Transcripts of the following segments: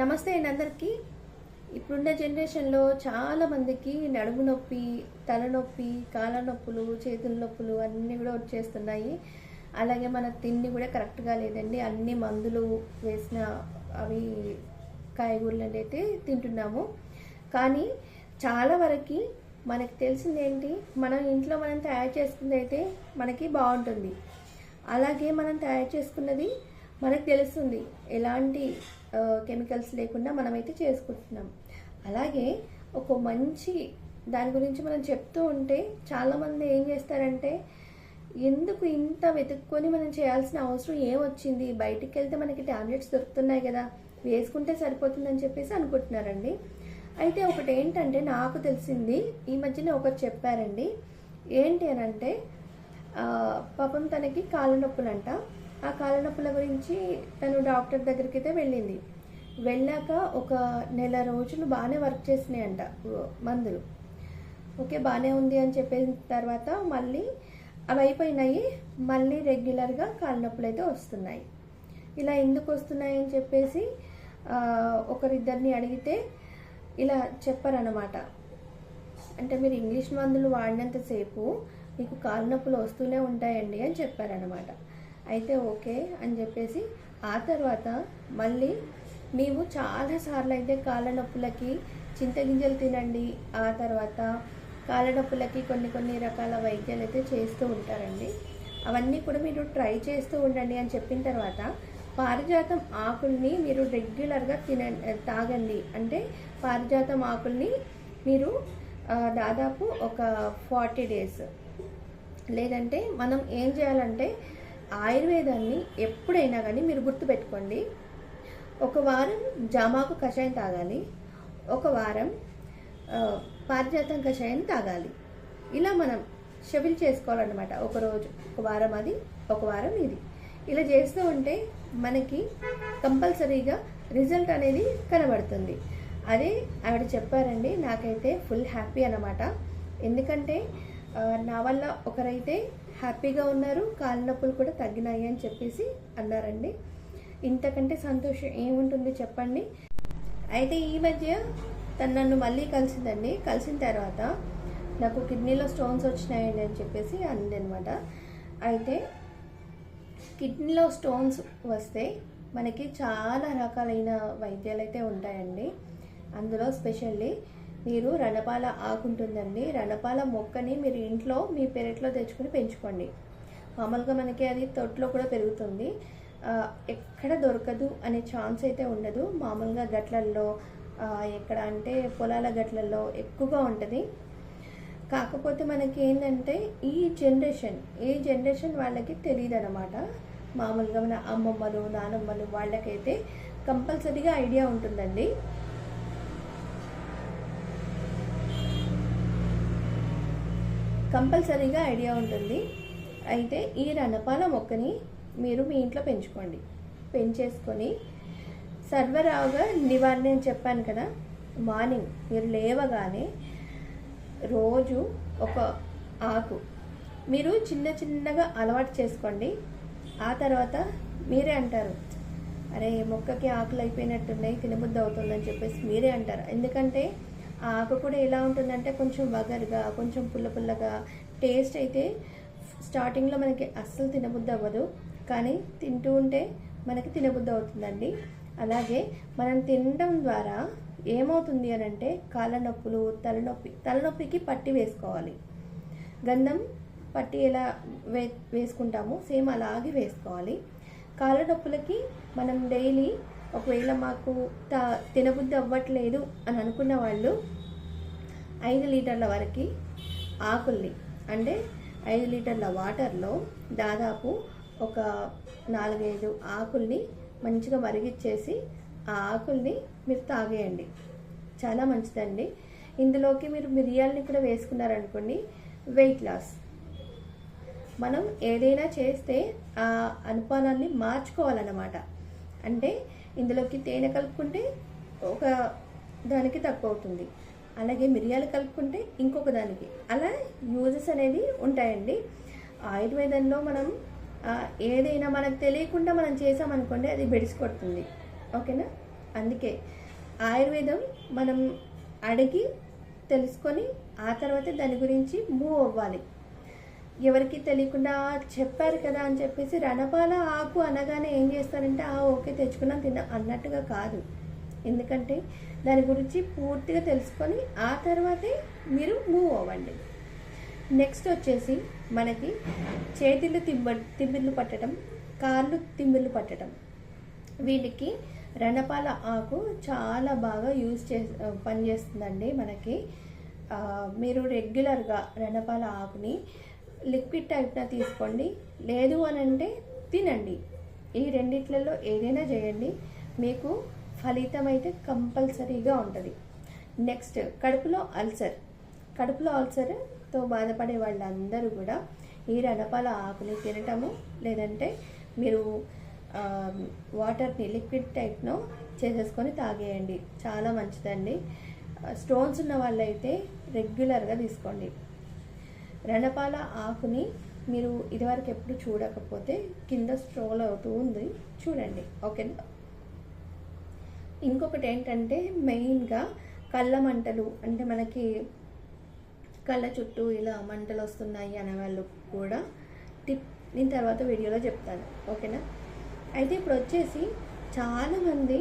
నమస్తే అండి అందరికీ. ఇప్పుడున్న జనరేషన్లో చాలామందికి నడుము నొప్పి తలనొప్పి కాళ్ళ నొప్పులు చేతుల నొప్పులు అన్నీ కూడా వచ్చేస్తున్నాయి. అలాగే మన తిండి కూడా కరెక్ట్గా లేదండి. అన్ని మందులు వేసిన అవి కాయగూరలు అయితే తింటున్నాము. కానీ చాలా వరకు మనకి తెలిసింది ఏంటి? మనం ఇంట్లో మనం తయారు చేసుకుంది అయితే మనకి బాగుంటుంది. అలాగే మనం తయారు చేసుకున్నది మనకు తెలుస్తుంది ఎలాంటి కెమికల్స్ లేకుండా మనమైతే చేసుకుంటున్నాం. అలాగే ఒక మంచి దాని గురించి మనం చెప్తూ ఉంటే చాలామంది ఏం చేస్తారంటే ఎందుకు ఇంత వెతుక్కొని మనం చేయాల్సిన అవసరం ఏమొచ్చింది? బయటికి వెళ్తే మనకి టాబ్లెట్స్ దొరుకుతున్నాయి కదా వేసుకుంటే సరిపోతుందని చెప్పేసి అనుకుంటున్నారండి. అయితే ఒకటి ఏంటంటే నాకు తెలిసింది ఈ మధ్యన ఒకటి చెప్పారండి. ఏంటి అని అంటే పాపం తనకి కాళ్ళ నొప్పులంట. ఆ కాళ్ళ నొప్పుల గురించి తను డాక్టర్ దగ్గరికి అయితే వెళ్ళింది. వెళ్ళాక ఒక నెల రోజులు బాగానే వర్క్ చేసినాయంట అంట మందులు. ఓకే బాగానే ఉంది అని చెప్పిన తర్వాత మళ్ళీ అవి అయిపోయినాయి. మళ్ళీ రెగ్యులర్గా కాళ్ళ నొప్పులు అయితే వస్తున్నాయి. ఇలా ఎందుకు వస్తున్నాయి అని చెప్పేసి ఒకరిద్దరిని అడిగితే ఇలా చెప్పారనమాట అంటే మీరు ఇంగ్లీష్ మందులు వాడినంతసేపు మీకు కాళ్ళ నొప్పులు వస్తూనే ఉంటాయండి అని చెప్పారనమాట అయితే ఓకే అని చెప్పేసి ఆ తర్వాత మళ్ళీ మేము చాలాసార్లు అయితే కాళ్ళ నొప్పులకి చింతగింజలు తినండి. ఆ తర్వాత కాళ్ళ నొప్పులకి కొన్ని కొన్ని రకాల వైద్యాలు అయితే చేస్తూ ఉంటారండి. అవన్నీ కూడా మీరు ట్రై చేస్తూ ఉండండి అని చెప్పిన తర్వాత పారిజాతం ఆకుల్ని మీరు రెగ్యులర్గా తిన తాగండి. అంటే పారిజాతం ఆకుల్ని మీరు దాదాపు ఒక ఫార్టీ డేస్. లేదంటే మనం ఏం చేయాలంటే ఆయుర్వేదాన్ని ఎప్పుడైనా కానీ మీరు గుర్తుపెట్టుకోండి. ఒక వారం జామాకు కషాయం తాగాలి. ఒక వారం పారిజాతం కషాయం తాగాలి. ఇలా మనం షెఫిల్ చేసుకోవాలన్నమాట. ఒకరోజు ఒక వారం అది ఒక వారం ఇది. ఇలా చేస్తూ ఉంటే మనకి కంపల్సరీగా రిజల్ట్ అనేది కనబడుతుంది. అదే ఆవిడ చెప్పారండి నాకైతే ఫుల్ హ్యాపీ అన్నమాట. ఎందుకంటే నా వల్ల ఒకరైతే హ్యాపీగా ఉన్నారు కాళ్ళ నొప్పులు కూడా తగ్గినాయి అని చెప్పేసి అన్నారండి. ఇంతకంటే సంతోషం ఏముంటుంది చెప్పండి? అయితే ఈ మధ్య తను నన్ను మళ్ళీ కలిసిందండి. కలిసిన తర్వాత నాకు కిడ్నీలో స్టోన్స్ వచ్చినాయండి అని చెప్పేసి అంది అనమాట అయితే కిడ్నీలో స్టోన్స్ వస్తే మనకి చాలా రకాలైన వైద్యాలు అయితే ఉంటాయండి. అందులో స్పెషల్లీ మీరు రణపాల ఆకుంటుందండి. రణపాల మొక్కని మీరు ఇంట్లో మీ పెరట్లో తెచ్చుకొని పెంచుకోండి. మామూలుగా మనకి అది తొట్లో కూడా పెరుగుతుంది. ఎక్కడ దొరకదు అనే ఛాన్స్ అయితే ఉండదు. మామూలుగా గట్లల్లో ఎక్కడ అంటే పొలాల గట్లల్లో ఎక్కువగా ఉంటుంది. కాకపోతే మనకి ఏంటంటే ఈ జనరేషన్ ఈ జనరేషన్ వాళ్ళకి తెలియదు అనమాట మామూలుగా మన అమ్మమ్మలు నానమ్మలు వాళ్ళకైతే కంపల్సరీగా ఐడియా ఉంటుందండి. కంపల్సరీగా ఐడియా ఉంటుంది. అయితే ఈ రణపాల మొక్కని మీరు మీ ఇంట్లో పెంచుకోండి. పెంచేసుకొని సర్వరావుగా నివారణ అని చెప్పాను కదా మార్నింగ్ మీరు లేవగానే రోజు ఒక ఆకు మీరు చిన్న చిన్నగా అలవాటు చేసుకోండి. ఆ తర్వాత మీరే అంటారు అరే మొక్కకి ఆకులు అయిపోయినట్టున్నాయి తినబుద్ధి అవుతుందని చెప్పేసి మీరే అంటారు. ఎందుకంటే ఆ ఆకు కూడా ఎలా ఉంటుందంటే కొంచెం వగరుగా కొంచెం పుల్ల పుల్లగా. టేస్ట్ అయితే స్టార్టింగ్లో మనకి అస్సలు తినబుద్ధి అవ్వదు. కానీ తింటూ ఉంటే మనకి తినబుద్ధి అవుతుందండి. అలాగే మనం తినడం ద్వారా ఏమవుతుంది అని అంటే కాళ్ళ నొప్పులు తలనొప్పి తలనొప్పికి పట్టి వేసుకోవాలి. గంధం పట్టి ఎలా వే వేసుకుంటామో సేమ్ అలాగే వేసుకోవాలి. కాళ్ళ నొప్పులకి మనం డైలీ ఒకవేళ మాకు త తినబుద్ధి అవ్వట్లేదు అని అనుకున్న వాళ్ళు ఐదు లీటర్ల వరకు ఆకుల్ని అంటే ఐదు లీటర్ల వాటర్లో దాదాపు ఒక నాలుగైదు ఆకుల్ని మంచిగా మరిగిచ్చేసి ఆ ఆకుల్ని మీరు తాగేయండి. చాలా మంచిదండి. ఇందులోకి మీరు మిరియాలని కూడా వేసుకున్నారనుకోండి వెయిట్ లాస్. మనం ఏదైనా చేస్తే ఆ అనుపానాన్ని మార్చుకోవాలన్నమాట. అంటే ఇందులోకి తేనె కలుపుకుంటే ఒక దానికి తక్కువ అవుతుంది. అలాగే మిరియాలు కలుపుకుంటే ఇంకొక దానికి. అలా యూజెస్ అనేది ఉంటాయండి. ఆయుర్వేదంలో మనం ఏదైనా మనకు తెలియకుండా మనం చేసామనుకోండి అది బెడిసి కొడుతుంది. ఓకేనా? అందుకే ఆయుర్వేదం మనం అడిగి తెలుసుకొని ఆ తర్వాత దాని గురించి మూవ్ అవ్వాలి. ఎవరికి తెలియకుండా చెప్పారు కదా అని చెప్పేసి రణపాల ఆకు అనగానే ఏం చేస్తారంటే ఆ ఓకే తెచ్చుకున్నాం తిన్నాం అన్నట్టుగా కాదు. ఎందుకంటే దాని గురించి పూర్తిగా తెలుసుకొని ఆ తర్వాతే మీరు మూవ్ అవ్వండి. నెక్స్ట్ వచ్చేసి మనకి చేతులు తిమ్మ తిమ్మిర్లు పట్టడం కాళ్ళు తిమ్మిర్లు పట్టడం. వీటికి రణపాల ఆకు చాలా బాగా యూజ్ చే పనిచేస్తుందండి మనకి. మీరు రెగ్యులర్గా రణపాల ఆకుని లిక్విడ్ టైప్న తీసుకోండి. లేదు అని అంటే తినండి. ఈ రెండిట్లలో ఏదైనా చేయండి. మీకు ఫలితం అయితే కంపల్సరీగా ఉంటుంది. నెక్స్ట్ కడుపులో అల్సర్. కడుపులో అల్సర్తో బాధపడే వాళ్ళందరూ కూడా ఈ రణపాల ఆకుని తినటము లేదంటే మీరు వాటర్ని లిక్విడ్ టైప్ను చేసేసుకొని తాగేయండి. చాలా మంచిదండి. స్టోన్స్ ఉన్న వాళ్ళైతే రెగ్యులర్గా తీసుకోండి. రణపాల ఆకుని మీరు ఇదివరకు ఎప్పుడు చూడకపోతే కింద స్ట్రోల్ అవుతూ ఉంది. చూడండి. ఓకేనా? ఇంకొకటి ఏంటంటే మెయిన్గా కళ్ళ మంటలు అంటే మనకి కళ్ళ చుట్టూ ఇలా మంటలు వస్తున్నాయి అనే వాళ్ళు కూడా టిప్ నేను తర్వాత వీడియోలో చెప్తాను. ఓకేనా? అయితే ఇప్పుడు వచ్చేసి చాలామంది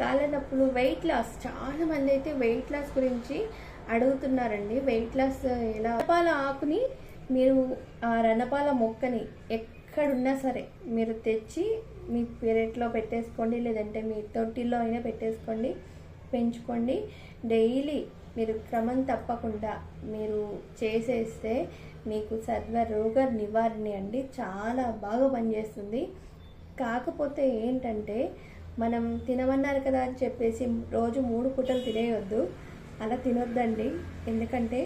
కాళ్ళ నొప్పులు వెయిట్ లాస్ చాలామంది అయితే వెయిట్ లాస్ గురించి అడుగుతున్నారండి. వెయిట్ లాస్ ఎలా? రణపాల ఆకుని మీరు ఆ రణపాల మొక్కని ఎక్కడున్నా సరే మీరు తెచ్చి మీ పెరట్లో పెట్టేసుకోండి లేదంటే మీ తొట్టిల్లో అయినా పెట్టేసుకోండి పెంచుకోండి. డైలీ మీరు క్రమం తప్పకుండా మీరు చేసేస్తే మీకు సర్వ రోగ నివారణ అండి. చాలా బాగా పనిచేస్తుంది. కాకపోతే ఏంటంటే మనం తినమన్నారు కదా అని చెప్పేసి రోజు మూడు పూటలు తినేయొద్దు. అలా తినొద్దండి. ఎందుకంటే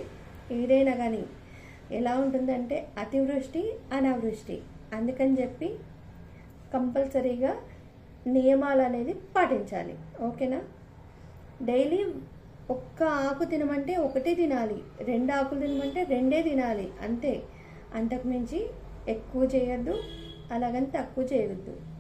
ఏదైనా కానీ ఎలా ఉంటుందంటే అతివృష్టి అనావృష్టి. అందుకని చెప్పి కంపల్సరీగా నియమాలు అనేది పాటించాలి. ఓకేనా? డైలీ ఒక్క ఆకు తినమంటే ఒకటే తినాలి. రెండు ఆకులు తినమంటే రెండే తినాలి. అంతే. అంతకుమించి ఎక్కువ చేయొద్దు. అలాగని తక్కువ చేయొద్దు.